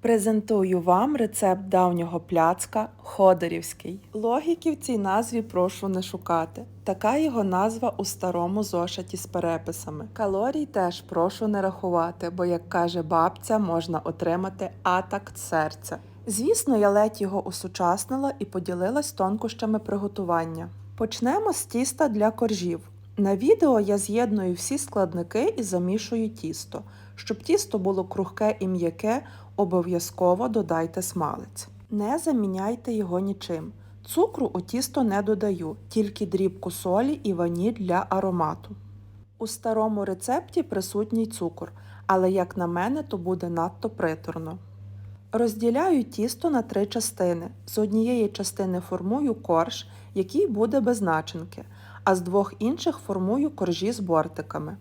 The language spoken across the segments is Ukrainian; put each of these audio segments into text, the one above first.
Презентую вам рецепт давнього пляцка Ходорівський. Логіки в цій назві прошу не шукати. Така його назва у старому зошиті з переписами. Калорій теж прошу не рахувати, бо, як каже бабця, можна отримати атакт серця. Звісно, я ледь його усучаснила і поділилась тонкощами приготування. Почнемо з тіста для коржів. На відео я з'єдную всі складники і замішую тісто. Щоб тісто було крухке і м'яке, обов'язково додайте смалець. Не заміняйте його нічим. Цукру у тісто не додаю, тільки дрібку солі і ваніль для аромату. У старому рецепті присутній цукор, але як на мене, то буде надто приторно. Розділяю тісто на три частини. З однієї частини формую корж, який буде без начинки, а з двох інших формую коржі з бортиками.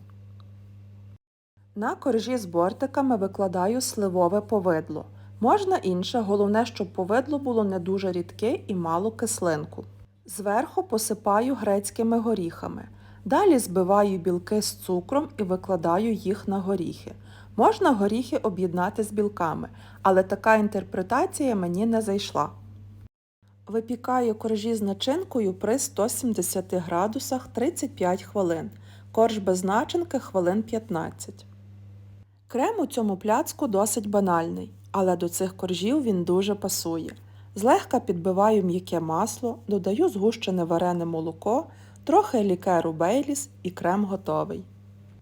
На коржі з бортиками викладаю сливове повидло. Можна інше, головне, щоб повидло було не дуже рідке і мало кислинку. Зверху посипаю грецькими горіхами. Далі збиваю білки з цукром і викладаю їх на горіхи. Можна горіхи об'єднати з білками, але така інтерпретація мені не зайшла. Випікаю коржі з начинкою при 170 градусах 35 хвилин. Корж без начинки хвилин 15. Крем у цьому пляцку досить банальний, але до цих коржів він дуже пасує. Злегка підбиваю м'яке масло, додаю згущене варене молоко, трохи лікеру бейліс і крем готовий.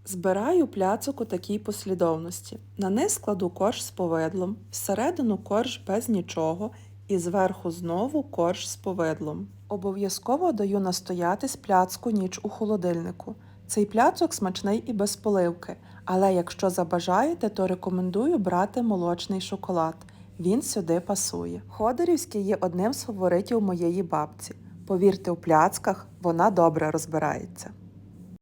Збираю пляцок у такій послідовності. На низ кладу корж з повидлом, всередину корж без нічого і зверху знову корж з повидлом. Обов'язково даю настоятись пляцку ніч у холодильнику. Цей пляцок смачний і без поливки, але якщо забажаєте, то рекомендую брати молочний шоколад. Він сюди пасує. Ходорівський є одним з фаворитів моєї бабці. Повірте, у пляцках вона добре розбирається.